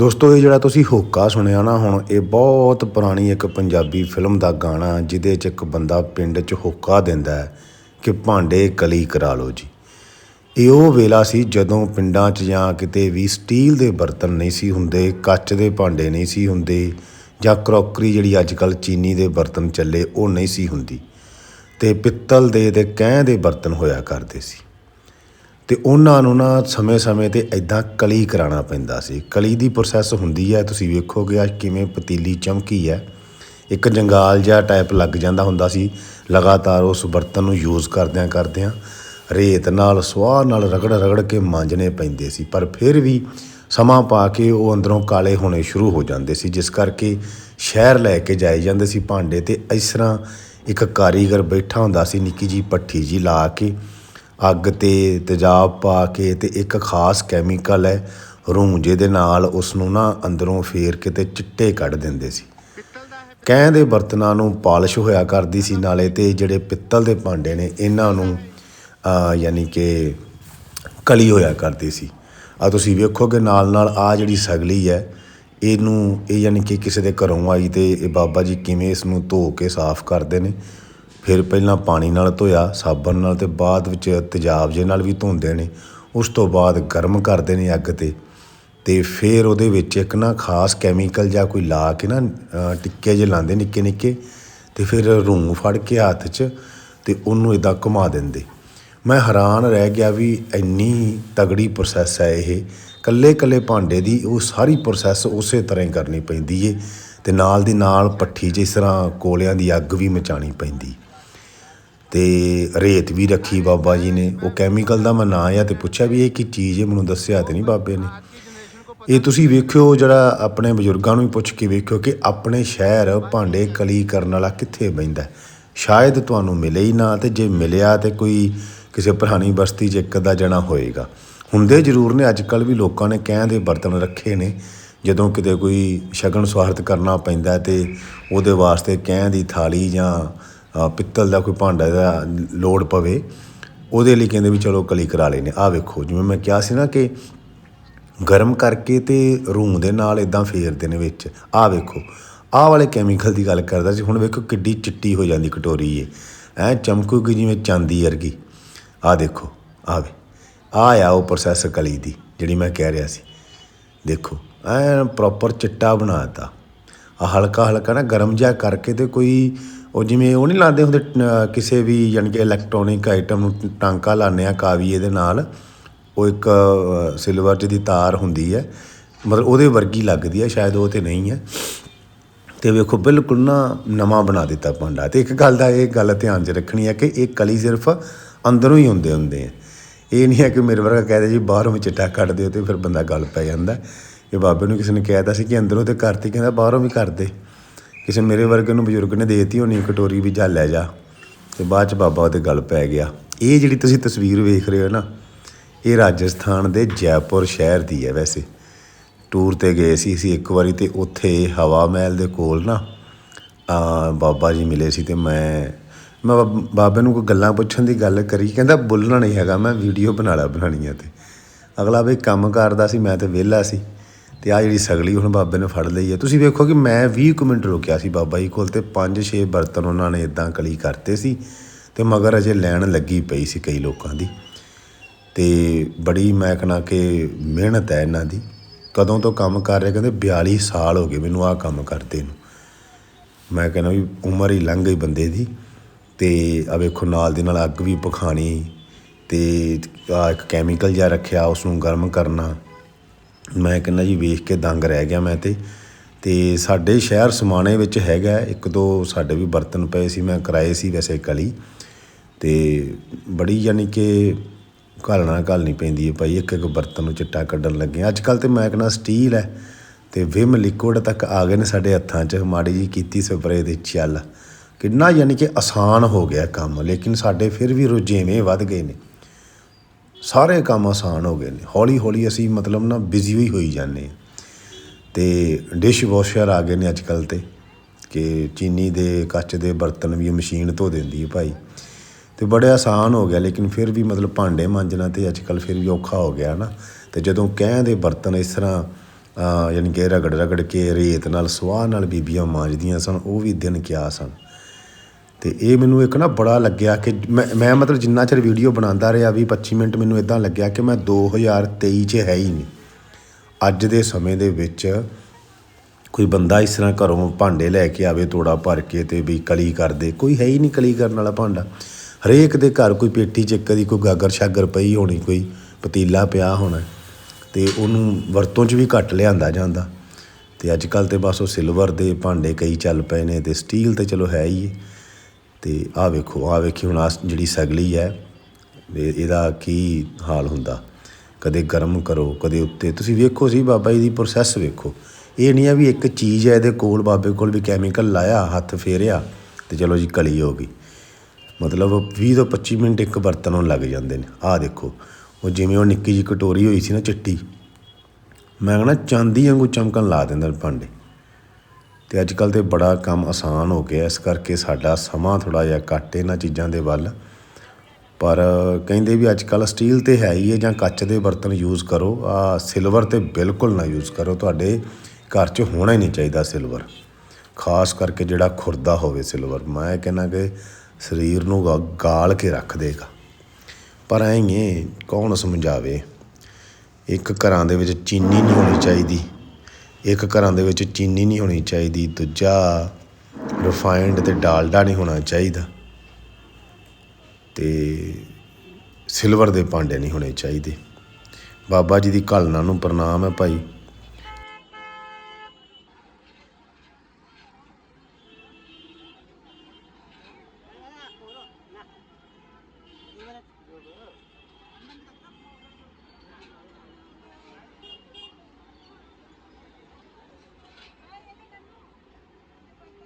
ਦੋਸਤੋ, ਇਹ ਜਿਹੜਾ ਤੁਸੀਂ ਹੋਕਾ ਸੁਣਿਆ ਨਾ, ਹੁਣ ਇਹ ਬਹੁਤ ਪੁਰਾਣੀ ਇੱਕ ਪੰਜਾਬੀ ਫਿਲਮ ਦਾ ਗਾਣਾ, ਜਿਹਦੇ 'ਚ ਇੱਕ ਬੰਦਾ ਪਿੰਡ 'ਚ ਹੋਕਾ ਦਿੰਦਾ ਹੈ ਕਿ ਭਾਂਡੇ ਕਲੀ ਕਰਾ ਲਓ ਜੀ। ਇਹ ਉਹ ਵੇਲਾ ਸੀ ਜਦੋਂ ਪਿੰਡਾਂ 'ਚ ਜਾਂ ਕਿਤੇ ਵੀ ਸਟੀਲ ਦੇ ਬਰਤਨ ਨਹੀਂ ਸੀ ਹੁੰਦੇ, ਕੱਚ ਦੇ ਭਾਂਡੇ ਨਹੀਂ ਸੀ ਹੁੰਦੇ, ਜਾਂ ਕਰੋਕਰੀ ਜਿਹੜੀ ਅੱਜ ਕੱਲ ਚੀਨੀ ਦੇ ਬਰਤਨ ਚੱਲੇ, ਉਹ ਨਹੀਂ ਸੀ ਹੁੰਦੀ। ਤੇ ਪਿੱਤਲ ਦੇ ਤੇ ਕਹਿ ਦੇ ਬਰਤਨ ਹੋਇਆ ਕਰਦੇ ਸੀ। ਤੇ ਉਹਨਾਂ ਨੂੰ ਨਾ ਸਮੇਂ-ਸਮੇਂ ਤੇ ਐਦਾਂ ਕਲੀ ਕਰਾਉਣਾ ਪੈਂਦਾ ਸੀ। ਕਲੀ ਦੀ ਪ੍ਰੋਸੈਸ ਹੁੰਦੀ ਹੈ, ਤੁਸੀਂ ਵੇਖੋਗੇ ਆ ਕਿਵੇਂ ਪਤੀਲੀ ਚਮਕੀ ਹੈ। ਇੱਕ ਜੰਗਾਲ ਜਿਹਾ ਟਾਈਪ ਲੱਗ ਜਾਂਦਾ ਹੁੰਦਾ ਸੀ। ਲਗਾਤਾਰ ਉਸ ਬਰਤਨ ਨੂੰ ਯੂਜ਼ ਕਰਦਿਆਂ ਕਰਦਿਆਂ ਰੇਤ ਨਾਲ ਸਵਾਹ ਨਾਲ ਰਗੜ ਰਗੜ ਕੇ ਮਾਂਜਣੇ ਪੈਂਦੇ ਸੀ। ਪਰ ਫਿਰ ਵੀ ਸਮਾਂ ਪਾ ਕੇ ਉਹ ਅੰਦਰੋਂ ਕਾਲੇ ਹੋਣੇ ਸ਼ੁਰੂ ਹੋ ਜਾਂਦੇ ਸੀ, ਜਿਸ ਕਰਕੇ ਸ਼ਹਿਰ ਲੈ ਕੇ ਜਾਏ ਜਾਂਦੇ ਸੀ ਭਾਂਡੇ ਤੇ। ਇਸ ਤਰ੍ਹਾਂ ਇੱਕ ਕਾਰੀਗਰ ਬੈਠਾ ਹੁੰਦਾ ਸੀ, ਨਿੱਕੀ ਜੀ ਪੱਠੀ ਜੀ ਲਾ ਕੇ ਅੱਗ ਤੇ ਤੇਜ਼ਾਬ ਪਾ ਕੇ ਅਤੇ ਇੱਕ ਖਾਸ ਕੈਮੀਕਲ ਹੈ, ਰੂੰ ਜਿਹਦੇ ਨਾਲ ਉਸ ਨੂੰ ਨਾ ਅੰਦਰੋਂ ਫੇਰ ਕੇ ਤੇ ਚਿੱਟੇ ਕੱਢ ਦਿੰਦੇ ਸੀ। ਕਹਿ ਦੇ ਬਰਤਨਾਂ ਨੂੰ ਪਾਲਿਸ਼ ਹੋਇਆ ਕਰਦੀ ਸੀ, ਨਾਲੇ ਤੇ ਜਿਹੜੇ ਪਿੱਤਲ ਦੇ ਭਾਂਡੇ ਨੇ, ਇਹਨਾਂ ਨੂੰ ਯਾਨੀ ਕਿ ਕਲੀ ਹੋਇਆ ਕਰਦੀ ਸੀ। ਆ ਤੁਸੀਂ ਵੇਖੋਗੇ ਨਾਲ ਨਾਲ ਆ ਜਿਹੜੀ ਸਗਲੀ ਹੈ, ਇਹਨੂੰ, ਇਹ ਯਾਨੀ ਕਿ ਕਿਸੇ ਦੇ ਘਰੋਂ ਆਈ ਤੇ ਇਹ ਬਾਬਾ ਜੀ ਕਿਵੇਂ ਇਸ ਨੂੰ ਧੋ ਕੇ ਸਾਫ਼ ਕਰਦੇ ਨੇ ਫਿਰ ਪਹਿਲਾਂ ਪਾਣੀ ਨਾਲ ਧੋਇਆ, ਸਾਬਣ ਨਾਲ ਤੇ ਬਾਅਦ ਵਿੱਚ ਤੇਜ਼ਾਬ ਜੇ ਨਾਲ ਵੀ ਧੋਂਦੇ ਨੇ। ਉਸ ਤੋਂ ਬਾਅਦ ਗਰਮ ਕਰਦੇ ਨੇ ਅੱਗ ਤੇ। ਤੇ ਫਿਰ ਉਹਦੇ ਵਿੱਚ ਇੱਕ ਨਾ ਖਾਸ ਕੈਮੀਕਲ ਜਾਂ ਕੋਈ ਲਾ ਕੇ ਨਾ ਟਿੱਕੇ ਜੇ ਲਾਉਂਦੇ ਨਿੱਕੇ ਨਿੱਕੇ। ਤੇ ਫਿਰ ਰੂੰ ਫੜ ਕੇ ਹੱਥ 'ਚ ਤੇ ਉਹਨੂੰ ਇਦਾਂ ਘੁਮਾ ਦਿੰਦੇ। ਮੈਂ ਹੈਰਾਨ ਰਹਿ ਗਿਆ ਵੀ ਇੰਨੀ ਤਗੜੀ ਪ੍ਰੋਸੈਸ ਹੈ ਇਹ। ਕੱਲੇ ਕੱਲੇ ਭਾਂਡੇ ਦੀ ਉਹ ਸਾਰੀ ਪ੍ਰੋਸੈਸ ਉਸੇ ਤਰ੍ਹਾਂ ਹੀ ਕਰਨੀ ਪੈਂਦੀ ਏ। ਤੇ ਨਾਲ ਦੀ ਨਾਲ ਪੱਠੀ 'ਚ ਇਸ ਤਰ੍ਹਾਂ ਕੋਲਿਆਂ ਦੀ ਅੱਗ ਵੀ ਮਚਾਣੀ ਪੈਂਦੀ। ਤੇ ਰੇਤ ਵੀ ਰੱਖੀ ਬਾਬਾ ਜੀ ਨੇ। ਉਹ ਕੈਮੀਕਲ ਦਾ ਮੈਂ ਨਾਂ ਆ ਤੇ ਪੁੱਛਿਆ ਵੀ ਇਹ ਕੀ ਚੀਜ਼ ਹੈ? ਮੈਨੂੰ ਦੱਸਿਆ ਤੇ ਨਹੀਂ ਬਾਬੇ ਨੇ। ਇਹ ਤੁਸੀਂ ਵੇਖਿਓ, ਜਿਹੜਾ ਆਪਣੇ ਬਜ਼ੁਰਗਾਂ ਨੂੰ ਵੀ ਪੁੱਛ ਕੇ ਵੇਖਿਓ ਕਿ ਆਪਣੇ ਸ਼ਹਿਰ ਭਾਂਡੇ ਕਲੀ ਕਰਨ ਵਾਲਾ ਕਿੱਥੇ ਬੈਂਦਾ ਸ਼ਾਇਦ ਤੁਹਾਨੂੰ ਮਿਲੇ ਹੀ ਨਾ ਤੇ ਜੇ ਮਿਲਿਆ ਤੇ ਕੋਈ ਕਿਸੇ ਪੁਰਾਣੀ ਬਸਤੀ 'ਚ ਇੱਕ ਅੱਧਾ ਜਣਾ ਹੋਏਗਾ। ਹੁੰਦੇ ਜ਼ਰੂਰ ਨੇ ਅੱਜ ਕੱਲ ਵੀ ਲੋਕਾਂ ਨੇ ਕਹਿ ਦੇ ਬਰਤਨ ਰੱਖੇ ਨੇ। ਜਦੋਂ ਕਿਤੇ ਕੋਈ ਸ਼ਗਨ ਸਵਾਰਥ ਕਰਨਾ ਪੈਂਦਾ ਤੇ ਉਹਦੇ ਵਾਸਤੇ ਕਹਿ ਦੀ ਥਾਲੀ ਜਾਂ ਪਿੱਤਲ ਦਾ ਕੋਈ ਭਾਂਡਾ ਦਾ ਲੋੜ ਪਵੇ, ਉਹਦੇ ਲਈ ਕਹਿੰਦੇ ਵੀ ਚਲੋ ਕਲੀ ਕਰਾ ਲੈਨੇ ਆ ਵੇਖੋ, ਜਿਵੇਂ ਮੈਂ ਕਿਹਾ ਸੀ ਨਾ ਕਿ ਗਰਮ ਕਰਕੇ ਤੇ ਰੂੰ ਦੇ ਨਾਲ ਇਦਾਂ ਫੇਰਦੇ ਨੇ ਵਿੱਚ। ਆਹ ਵੇਖੋ, ਆਹ ਵਾਲੇ ਕੈਮੀਕਲ ਦੀ ਗੱਲ ਕਰਦਾ ਸੀ, ਹੁਣ ਵੇਖੋ ਕਿੱਡੀ ਚਿੱਟੀ ਹੋ ਜਾਂਦੀ ਕਟੋਰੀ ਏ ਐ ਚਮਕੂਗੀ ਜਿਵੇਂ ਚਾਂਦੀ ਵਰਗੀ। ਆਹ ਦੇਖੋ, ਆਹ ਵੇ, ਆਹ ਆ ਉਹ ਪ੍ਰੋਸੈਸ ਕਲੀ ਦੀ, ਜਿਹੜੀ ਮੈਂ ਕਹਿ ਰਿਹਾ ਸੀ। ਦੇਖੋ ਐ ਪ੍ਰੋਪਰ ਚਿੱਟਾ ਬਣਾਤਾ ਆ ਹਲਕਾ ਹਲਕਾ ਨਾ ਗਰਮ ਜਿਹਾ ਕਰਕੇ ਤੇ ਕੋਈ ਉਹ ਜਿਵੇਂ ਉਹ ਨਹੀਂ ਲਾਉਂਦੇ ਹੁੰਦੇ, ਅਹ, ਕਿਸੇ ਵੀ ਯਾਨੀ ਕਿ ਇਲੈਕਟ੍ਰੋਨਿਕ ਆਈਟਮ ਨੂੰ ਟਾਂਕਾ ਲਾਉਂਦੇ ਆ ਕਾਵੀਏ ਦੇ ਨਾਲ, ਉਹ ਇੱਕ ਸਿਲਵਰ 'ਚ ਦੀ ਤਾਰ ਹੁੰਦੀ ਹੈ, ਮਤਲਬ ਉਹਦੇ ਵਰਗੀ ਲੱਗਦੀ ਹੈ, ਸ਼ਾਇਦ ਉਹ ਤੇ ਨਹੀਂ ਹੈ। ਤੇ ਵੇਖੋ, ਬਿਲਕੁਲ ਨਾ ਨਵਾਂ ਬਣਾ ਦਿੱਤਾ ਭਾਂਡਾ। ਤੇ ਇੱਕ ਗੱਲ ਦਾ ਇਹ ਗੱਲ ਧਿਆਨ 'ਚ ਰੱਖਣੀ ਹੈ ਕਿ ਇਹ ਕਲੀ ਸਿਰਫ ਅੰਦਰੋਂ ਹੀ ਹੁੰਦੇ ਹੁੰਦੇ ਆ ਇਹ ਨਹੀਂ ਹੈ ਕਿ ਮੇਰੇ ਵਰਗਾ ਕਹਦੇ ਜੀ ਬਾਹਰੋਂ ਵੀ ਚਿੱਟਾ ਕੱਢ ਦਿਓ ਤੇ ਫਿਰ ਬੰਦਾ ਗੱਲ ਪੈ ਜਾਂਦਾ ਇਹ ਬਾਬੇ ਨੂੰ ਕਿਸੇ ਨੇ ਕਹਿਤਾ ਸੀ ਕਿ ਅੰਦਰੋਂ ਤੇ ਕਰਤੀ ਕਹਿੰਦਾ ਬਾਹਰੋਂ ਵੀ ਕਰਦੇ ਕਿਸੇ ਮੇਰੇ ਵਰਗੇ ਨੂੰ ਬਜ਼ੁਰਗ ਨੇ ਦੇਤੀ ਹੋਣੀ ਕਟੋਰੀ ਵੀ ਜਾ ਲੈ ਜਾ। ਤੇ ਬਾਅਦ ਚ ਬਾਬਾ ਉਹਦੇ ਗਲ ਪੈ ਗਿਆ। ਇਹ ਜਿਹੜੀ ਤੁਸੀਂ ਤਸਵੀਰ ਵੇਖ ਰਹੇ ਹੋ ਨਾ, ਇਹ ਰਾਜਸਥਾਨ ਦੇ ਜੈਪੁਰ ਸ਼ਹਿਰ ਦੀ ਹੈ ਵੈਸੇ। ਟੂਰ ਤੇ ਗਏ ਸੀ, ਅਸੀਂ ਇੱਕ ਵਾਰੀ ਤੇ ਉੱਥੇ ਹਵਾ ਮਹਿਲ ਦੇ ਕੋਲ ਨਾ ਆ ਬਾਬਾ ਜੀ ਮਿਲੇ ਸੀ ਤੇ ਮੈਂ ਮੈਂ ਬਾਬ- ਬਾਬੇ ਨੂੰ ਕੋਈ ਗੱਲਾਂ ਪੁੱਛਣ ਦੀ ਗੱਲ ਕਰੀ, ਕਹਿੰਦਾ ਬੋਲਣਾ ਨਹੀਂ ਹੈਗਾ, ਮੈਂ ਵੀਡੀਓ ਬਣਾ ਲਾ ਬਣਾਉਣੀ ਆ ਤੇ। ਅਗਲਾ ਵੀ ਕੰਮ ਕਰਦਾ ਸੀ, ਮੈਂ ਤੇ ਵਿਹਲਾ ਸੀ। ਤੇ ਆ ਜਿਹੜੀ ਸਗਲੀ ਹੁਣ ਬਾਬੇ ਨੇ ਫੜ ਲਈ ਹੈ। ਤੁਸੀਂ ਵੇਖੋ ਕਿ ਮੈਂ 20 ਕੁ ਮਿੰਟ ਰੁਕਿਆ ਸੀ ਬਾਬਾ ਜੀ ਕੋਲ ਤੇ 5-6 ਬਰਤਨ ਉਹਨਾਂ ਨੇ ਇਦਾਂ ਕਲੀ ਕਰਤੇ ਸੀ ਤੇ ਮਗਰ ਅਜੇ ਲੈਣ ਲੱਗੀ ਪਈ ਸੀ ਕਈ ਲੋਕਾਂ ਦੀ। ਤੇ ਬੜੀ ਮੈਂ ਕਹਣਾ ਕਿ ਮਿਹਨਤ ਹੈ ਇਹਨਾਂ ਦੀ। ਕਦੋਂ ਤੋਂ ਕੰਮ ਕਰ ਰਹੇ, ਕਹਿੰਦੇ 42 ਸਾਲ ਹੋ ਗਏ ਮੈਨੂੰ ਆਹ ਕੰਮ ਕਰਦੇ ਨੂੰ। ਮੈਂ ਕਹਿੰਦਾ ਵੀ ਉਮਰ ਹੀ ਲੰਘ ਗਈ ਬੰਦੇ ਦੀ ਤੇ ਆ ਵੇਖੋ ਨਾਲ ਦੀ ਨਾਲ ਅੱਗ ਵੀ ਪਖਾਣੀ ਤੇ ਆ ਇੱਕ ਕੈਮੀਕਲ ਜਿਹਾ ਰੱਖਿਆ ਉਸ ਨੂੰ ਗਰਮ ਕਰਨਾ। ਮੈਂ ਕਹਿੰਦਾ ਜੀ ਵੇਖ ਕੇ ਦੰਗ ਰਹਿ ਗਿਆ ਮੈਂ ਤੇ ਤੇ ਸਾਡੇ ਸ਼ਹਿਰ ਸਮਾਣੇ ਵਿੱਚ ਹੈਗਾ, ਇੱਕ ਦੋ ਸਾਡੇ ਵੀ ਬਰਤਨ ਪਏ ਸੀ, ਮੈਂ ਕਰਾਏ ਸੀ ਵੈਸੇ ਕਲੀ ਤੇ ਬੜੀ ਯਾਨੀ ਕਿ ਘਾਲਣਾ ਘਾਲਣੀ ਪੈਂਦੀ ਹੈ ਭਾਈ ਇੱਕ ਇੱਕ ਬਰਤਨ ਨੂੰ ਚਿੱਟਾ ਕੱਢਣ ਲੱਗੇ ਅੱਜ ਕੱਲ ਤੇ ਮੈਂ ਕਹਿੰਦਾ ਸਟੀਲ ਹੈ, ਤੇ ਵਿਮ ਲਿਕੁਇਡ ਤੱਕ ਆ ਗਏ ਨੇ ਸਾਡੇ ਹੱਥਾਂ 'ਚ, ਮਾੜੀ ਜੀ ਕੀਤੀ ਸਪਰੇ ਦੇ ਚੱਲ। ਕਿੰਨਾ ਯਾਨੀ ਕਿ ਆਸਾਨ ਹੋ ਗਿਆ ਕੰਮ, ਲੇਕਿਨ ਸਾਡੇ ਫਿਰ ਵੀ ਰੁਝੇਵੇਂ ਵੱਧ ਗਏ ਨੇ। ਸਾਰੇ ਕੰਮ ਆਸਾਨ ਹੋ ਗਏ ਨੇ। ਹੌਲੀ ਹੌਲੀ ਅਸੀਂ ਮਤਲਬ ਨਾ ਬਿਜ਼ੀ ਹੋਈ ਹੋਈ ਜਾਂਦੇ ਹਾਂ। ਤੇ ਡਿਸ਼ ਵਾਸ਼ਰ ਆ ਗਏ ਨੇ ਅੱਜ ਕੱਲ ਤੇ, ਕਿ ਚੀਨੀ ਦੇ, ਕੱਚ ਦੇ ਬਰਤਨ ਵੀ ਮਸ਼ੀਨ ਧੋ ਦਿੰਦੀ ਹੈ ਭਾਈ। ਤੇ ਬੜੇ ਆਸਾਨ ਹੋ ਗਿਆ, ਲੇਕਿਨ ਫਿਰ ਵੀ ਮਤਲਬ ਭਾਂਡੇ ਮਾਂਜਣਾ ਤੇ ਅੱਜ ਕੱਲ ਫਿਰ ਵੀ ਔਖਾ ਹੋ ਗਿਆ ਨਾ। ਤੇ ਜਦੋਂ ਕਹਿ ਦੇ ਬਰਤਨ ਇਸ ਤਰ੍ਹਾਂ, ਅਹ, ਯਾਨੀ ਕਿ ਰਗੜ ਰਗੜ ਕੇ ਰੇਤ ਨਾਲ ਸਵਾਹ ਨਾਲ ਬੀਬੀਆਂ ਮਾਂਜਦੀਆਂ ਸਨ, ਉਹ ਵੀ ਦਿਨ ਕਿਆ ਸਨ। ਅਤੇ ਇਹ ਮੈਨੂੰ ਇੱਕ ਨਾ ਬੜਾ ਲੱਗਿਆ ਕਿ ਮੈਂ ਮੈਂ ਮਤਲਬ ਜਿੰਨਾ ਚਿਰ ਵੀਡੀਓ ਬਣਾਉਂਦਾ ਰਿਹਾ ਵੀ 25 ਮਿੰਟ ਮੈਨੂੰ ਇਦਾਂ ਲੱਗਿਆ ਕਿ ਮੈਂ 2023 'ਚ ਹੈ ਹੀ ਨਹੀਂ। ਅੱਜ ਦੇ ਸਮੇਂ ਦੇ ਵਿੱਚ ਕੋਈ ਬੰਦਾ ਇਸ ਤਰ੍ਹਾਂ ਘਰੋਂ ਭਾਂਡੇ ਲੈ ਕੇ ਆਵੇ, ਤੋੜਾ ਭਰ ਕੇ ਤੇ ਵੀ ਕਲੀ ਕਰਦੇ, ਕੋਈ ਹੈ ਹੀ ਨਹੀਂ ਕਲੀ ਕਰਨ ਵਾਲਾ ਭਾਂਡਾ। ਹਰੇਕ ਦੇ ਘਰ ਕੋਈ ਪੇਟੀ ਚ ਕਦੀ ਕੋਈ ਗਾਗਰ ਸ਼ਾਗਰ ਪਈ ਹੋਣੀ, ਕੋਈ ਪਤੀਲਾ ਪਿਆ ਹੋਣਾ, ਤੇ ਉਹਨੂੰ ਵਰਤੋਂ 'ਚ ਵੀ ਘੱਟ ਲਿਆਂਦਾ ਜਾਂਦਾ। ਤੇ ਅੱਜ ਕੱਲ ਤੇ ਬਸ ਉਹ ਸਿਲਵਰ ਦੇ ਭਾਂਡੇ ਕਈ ਚੱਲ ਪਏ ਨੇ ਤੇ ਸਟੀਲ ਤੇ ਚਲੋ ਹੈ ਹੀ ਹੈ ਤੇ ਆਹ ਵੇਖੋ, ਆਹ ਵੇਖੀ ਹੁਣ ਆਹ ਜਿਹੜੀ ਸਗਲੀ ਹੈ ਇਹ- ਇਹਦਾ ਕੀ ਹਾਲ ਹੁੰਦਾ? ਕਦੇ ਗਰਮ ਕਰੋ, ਕਦੇ ਉੱਤੇ। ਤੁਸੀਂ ਵੇਖੋ ਸੀ ਬਾਬਾ ਜੀ ਦੀ ਪ੍ਰੋਸੈਸ ਵੇਖੋ। ਇਹ ਨਹੀਂ ਆ ਵੀ ਇੱਕ ਚੀਜ਼ ਹੈ ਇਹਦੇ ਕੋਲ, ਬਾਬੇ ਕੋਲ ਵੀ ਕੈਮੀਕਲ ਲਾਇਆ, ਹੱਥ ਫੇਰਿਆ ਤੇ ਚਲੋ ਜੀ ਕਲੀ ਹੋ ਗਈ। ਮਤਲਬ 20 ਤੋਂ 25 ਮਿੰਟ ਇੱਕ ਬਰਤਨ ਨੂੰ ਲੱਗ ਜਾਂਦੇ ਨੇ। ਆਹ ਦੇਖੋ, ਉਹ ਜਿਵੇਂ ਉਹ ਨਿੱਕੀ ਜਿਹੀ ਕਟੋਰੀ ਹੋਈ ਸੀ ਨਾ ਚਿੱਟੀ। ਮੈਂ ਕਹਿੰਦਾ ਚਾਂਦੀ ਵਾਂਗੂ ਚਮਕਣ ਲਾ ਦਿੰਦੇ ਨੇ ਭਾਂਡੇ। ਤੇ ਅੱਜ ਕੱਲ ਤੇ ਬੜਾ ਕੰਮ ਆਸਾਨ ਹੋ ਗਿਆ। ਇਸ ਕਰਕੇ ਸਾਡਾ ਸਮਾਂ ਥੋੜਾ ਜਿਹਾ ਘੱਟ ਇਹਨਾਂ ਚੀਜ਼ਾਂ ਦੇ ਵੱਲ। ਪਰ ਕਹਿੰਦੇ ਵੀ ਅੱਜ ਕੱਲ ਸਟੀਲ ਤੇ ਹੈ ਹੀ ਹੈ ਜਾਂ ਕੱਚ ਦੇ ਬਰਤਨ ਯੂਜ਼ ਕਰੋ। ਆ ਸਿਲਵਰ ਤੇ ਬਿਲਕੁਲ ਨਾ ਯੂਜ਼ ਕਰੋ। ਤੁਹਾਡੇ ਘਰ 'ਚ ਹੋਣਾ ਹੀ ਨਹੀਂ ਚਾਹੀਦਾ ਸਿਲਵਰ। ਖਾਸ ਕਰਕੇ ਜਿਹੜਾ ਖੁਰਦਾ ਹੋਵੇ ਸਿਲਵਰ। ਮੈਂ ਕਹਿੰਦਾ ਕਿ ਸਰੀਰ ਨੂੰ ਗਾਲ ਕੇ ਰੱਖ ਦੇਗਾ। ਪਰ ਐਂ ਕੌਣ ਸਮਝਾਵੇ? ਇੱਕ ਘਰਾਂ ਦੇ ਵਿੱਚ ਚੀਨੀ ਨਹੀਂ ਹੋਣੀ ਚਾਹੀਦੀ। ਇੱਕ ਘਰਾਂ ਦੇ ਵਿੱਚ ਚੀਨੀ ਨਹੀਂ ਹੋਣੀ ਚਾਹੀਦੀ, ਦੂਜਾ ਰਿਫਾਈਨਡ ਅਤੇ ਡਾਲਡਾ ਨਹੀਂ ਹੋਣਾ ਚਾਹੀਦਾ। ਅਤੇ ਸਿਲਵਰ ਦੇ ਭਾਂਡੇ ਨਹੀਂ ਹੋਣੇ ਚਾਹੀਦੇ। ਬਾਬਾ ਜੀ ਦੀ ਘਾਲਣਾ ਨੂੰ ਪ੍ਰਣਾਮ ਹੈ ਭਾਈ।